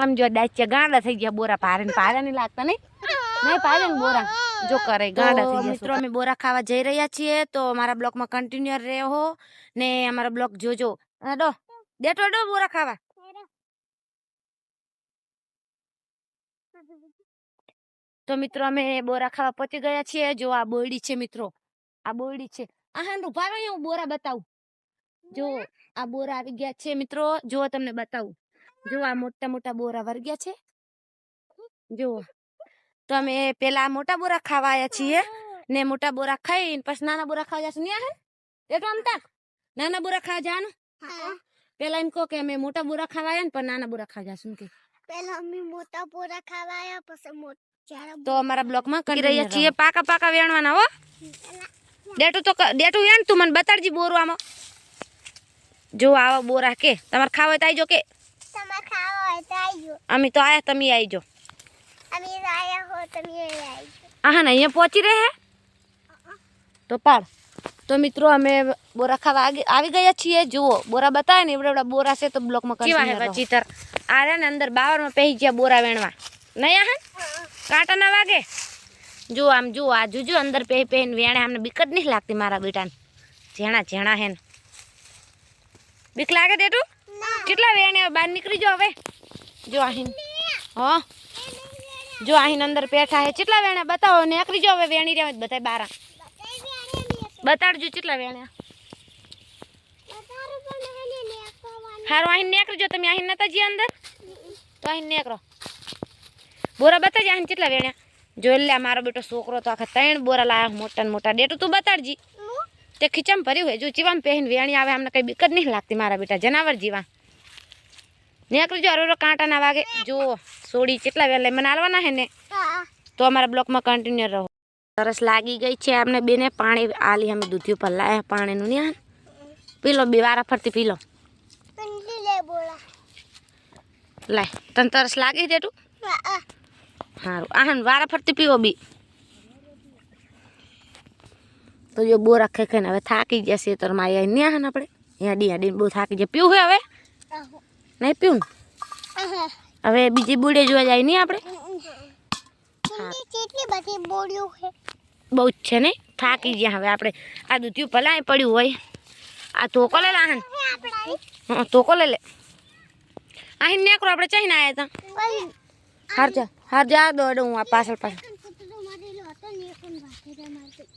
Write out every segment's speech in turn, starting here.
આમ જો ડાચ્યા ગાંડા થઈ ગયા બોરા પારે ને નહીં લાગતા નહીં? નહીં ને બોરા. જો કરે ગાંડા થઈ ગયા મિત્રો અમે બોરા ખાવા જઈ રહ્યા છીએ તો અમારા બ્લોકમાં કન્ટિન્યુ રહો ને અમારા બ્લોક જોજો. ડો દેટો ડો બોરા ખાવા. તો મિત્રો અમે બોરા ખાવા પહોંચી ગયા છીએ. જો આ બોરડી છે મિત્રો. આ બોરડી છે. આ હાંડુ ભાવે હું બોરા બતાવું. જો આ બોરા આવી ગયા છે મિત્રો. જો તમને બતાવું. જો આ મોટા મોટા બોરા વર્ગ્યા છે? જુઓ તો અમે પેલા મોટા બોરા ખાવા આવ્યા છીએ ને મોટા બોરા ખાઈને પછી નાના બોરા ખાવા જશું. ન્યા હે? એટલું આમ તાક નાના બોરા ખાવા જવાનું? પેલા એમ કહો કે અમે મોટા બોરા ખાવા આવ્યા ને પણ નાના બોરા ખાવા જશું કે. પેલા અમે મોટા બોરા ખાવા આવ્યા પછી મોટા તો અમારા બ્લોકમાં કરી રહ્યા છીએ. પાકા પાકા વેણવાના હો. ડેટું તો ડેટું વેણ તું મને બતાડજી બોરું આમાં જો આવા બોરા કે. તમારે ખાવા હોય તો આવજો કે. અમે તો આયા તમે આવજો અમે આયા હો તમે આવજો આહા ને અહીંયા પહોંચી રહે તો પાડ તો મિત્રો અમે બોરા ખાવા આગે- આવી ગયા છીએ જુઓ બોરા બતાવે ને એવડા એવડા બોરા છે તો બ્લોકમાં કેવા હે ચિતર આ રે ને અંદર બાવરમાં પહેરી ગયા બોરા વેણવા નહીં આહા કાંટા ના વાગે જો આમ જો આ જોજો અંદર પહે પહેન વેણે અમને બીક જ નહીં લાગતી મારા બેટાને ઝેણા ઝેણા હે ને બીક લાગે તેટું કેટલા વેણે હવે? બહાર નીકળી જાઓ હવે. જો આહીન. હા. જો આહીન અંદર પેઠા હે. કેટલા વેણે? બતાવો, નીકળી જાઓ હવે વેણી રહ્યા બધા બારા. બતાડજો કેટલા વેણ્યા હારું, આહીન નીકળજો તમે આહીન નતા જી અંદર? તો આહીન નીકળો. બોરા બતાજી આહીન કેટલા વેણ્યા જો લે મારો બેટો છોકરો તો આખા ત્રણ બોરા લાયા મોટા ને મોટા. ડેટું તું બતાડજી. તે ખીચમ ભર્યું હોય. જો ચીવામ પહેન વેણી આવે અમને કઈ બીક જ નહીં લાગતી મારા બેટા. જનાવર જીવા નીકળજો અરોરો કાંટા ના વાગે. જો સોડી કેટલા વેલા મને આલવાના હે ને? તો અમારા બ્લોકમાં કન્ટિન્યુ રહો. સરસ લાગી ગઈ છે અમને બેને. પાણી આલી અમે દૂધી ઉપર લાયા. પાણીનું ને પી લો બે વારા ફરતી પી લો લાય. તને તરસ લાગી દે તું? સારું આહન વારા ફરતી પીવો બી. તો જો બોરા ખાઈ ખાઈને હવે થાકી જશે તો મારી અહીં નહીં આહન આપણે. અહીંયા ડી ડી બહુ થાકી જાય પીવું હે હવે? નહીં પીવું ને? હવે બીજી બુડે જોવા જાય નહીં આપણે? કેટલી બધી બોડીઓ છે? બહુ જ છે નહીં થાકી ગયા હવે આપણે. આ દૂધિયું ભલાય પડ્યું હોય. આ ધોકો લે આહન. આપણા હા ધોકો લે લે. અહીં નેકરો આપણે ચાઈને આવ્યા હતા હાર જા હાર જા દો હું આ પાછળ પાછળ.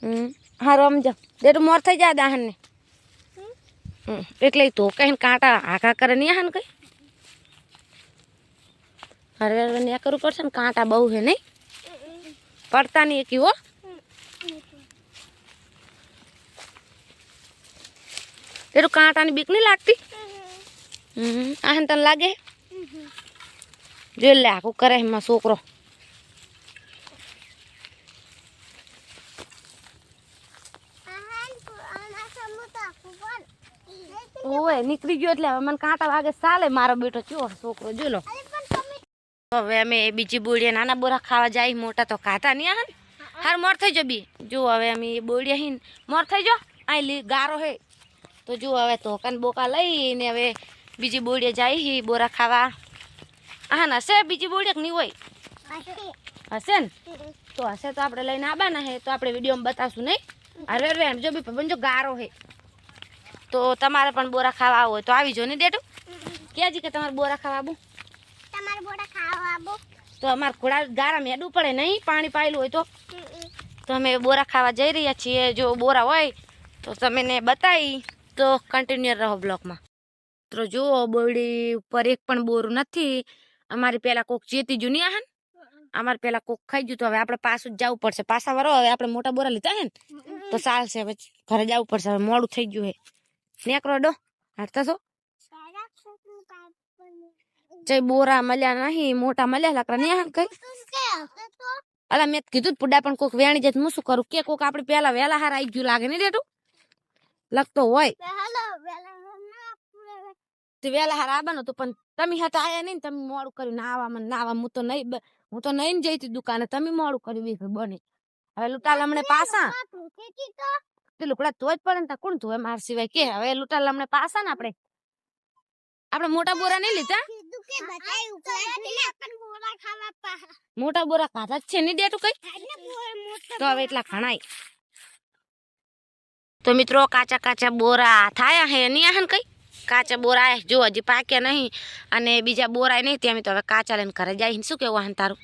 હમ. હારું આમ જા દેટું મોર થઈ જાય દાહન ને. હમ, એટલે તો કઈ કાંટા હાકા કરે નહીં આહન કઈ હરવે હરવે ને કરવું પડશે ને, કાંટા બહુ હે નહીં પડતા નહીં એકી હો. તેરું કાંટાની બીક નહીં લાગતી? હમ આહન તને લાગે? જોઈ લે આખું કરે એમાં છોકરો. ઓય નીકળી ગયો એટલે હવે મને કાંટા વાગે ચાલે મારો બેટો ચો છોકરો જો લો હવે અમે બીજી બોળીએ નાના બોરા ખાવા જાય મોટા તો ખાતા નહીં આહન હાર મોર થઈ જો બી. જો હવે અમે એ બોડીએ હીન મોર થઈ જો આ લી ગારો હે. તો જો હવે તો કન બોકા લઈને હવે બીજી બોળીએ જાય હી બોરા ખાવા. આહન હશે બીજી બોળીએ નહીં હોય? હશે. ને? તો હશે તો આપણે લઈને આવવાના હે. તો આપણે વિડીયોમાં બતાવશું નહીં. અરે રે જો બી પણ જો ગારો હે. તો તમારે પણ બોરા ખાવા આવો હોય તો આવી જો ને ડેટું કહેજી કે તમારે બોરા ખાવા આવું? તમારે બોરા ખાવા આવો. તો અમારે ઘોડા ગારા મેડું પડે નહીં પાણી પાયેલું હોય તો. તો અમે બોરા ખાવા જઈ રહ્યા છીએ જો બોરા હોય તો તમે ને બતાવી તો કન્ટિન્યુ રહો બ્લોકમાં તો જુઓ બોરડી ઉપર એક પણ બોરું નથી. અમારી પહેલાં કોક ચેતી જૂની આહન અમારે પેલા કોક ખાઈ ગયું તો હવે આપણે પાછું જ જવું પડશે. પાછા વરો હવે આપણે મોટા બોરા લીધા હે ને? તો ચાલશે હવે ઘરે જવું પડશે હવે મોડું થઈ ગયું હે. નેકરો ડો છો જય બોરા મળ્યા નહીં મોટા મળ્યા લાકડા ને કઈ તું તો અલા મેં કીધું પુડા પણ કોક વેણી જાય હું શું કરું કે કોક આપડે પેલા વેલા હાર આવી ગયું લાગે નહીં રેટું લગતો હોય વેલા તે હાર આવવાનું હતું પણ તમે હતા આયા નહીં તમે મોડું કર્યું નાવા મને નાવા હું તો નહીં હું તો નહીં જઈતી દુકાને તમે મોડું કર્યું બની હવે લૂંટા લમણે પાસા તું તો તે લુકડા જ પડે ને કોણ ધોવે માર સિવાય? કે હવે લૂંટા લમણે પાસા ને આપણે. આપણે મોટા બોરા નહીં લીધા? મોટા બોરા ખાધા છે નહીં દેતું કઈ? તો હવે એટલા ખણાય તો મિત્રો કાચા કાચા બોરા થાય હે નહીં આહન કઈ? કાચા બોરા જો હજી પાક્યા નહીં. અને બીજા બોરાય નહીં ત્યાં. તો હવે કાચા લઈને ઘરે જાય શું કેવું આહન તારું?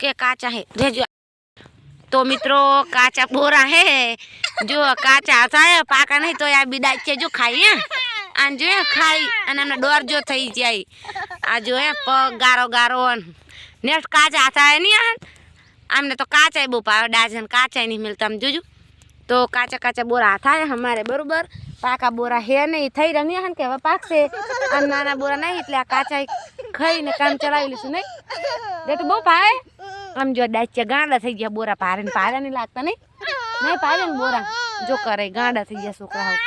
કે કાચા હે. રેજો. તો મિત્રો, કાચા બોરા હે. જો કાચા થાય પાકા નહીં તો આ બીડા છે જો ખાઈ, હે. આને જો ખાઈ, અને એનો ડોર જો થઈ જાય. આ જો પગ ગારો ગારો નેક્સ્ટ કાચા થાય નહીં, આ. આમને તો કાચા બહુ ભાવે ડાજન કાચા નહીં મિલતા આમ જોજો. તો કાચા કાચા બોરા થાય અમારે બરોબર. પાકા બોરા હે નહીં થઈ રહ્યા નહીં કે હવે પાકશે. અને નાના બોરા નહીં, એટલે આ કાચા ખાઈને કામ ચલાવી લઈશું, નહીં? તો બહુ ભાવે. આમ જો ડાચ્યા ગાંડા થઈ ગયા બોરા પારે ને પારે નહીં? લાગતા નહીં નહીં પારે ને બોરા? જો કરે ગાંડા થઈ ગયા છોકરાઓ.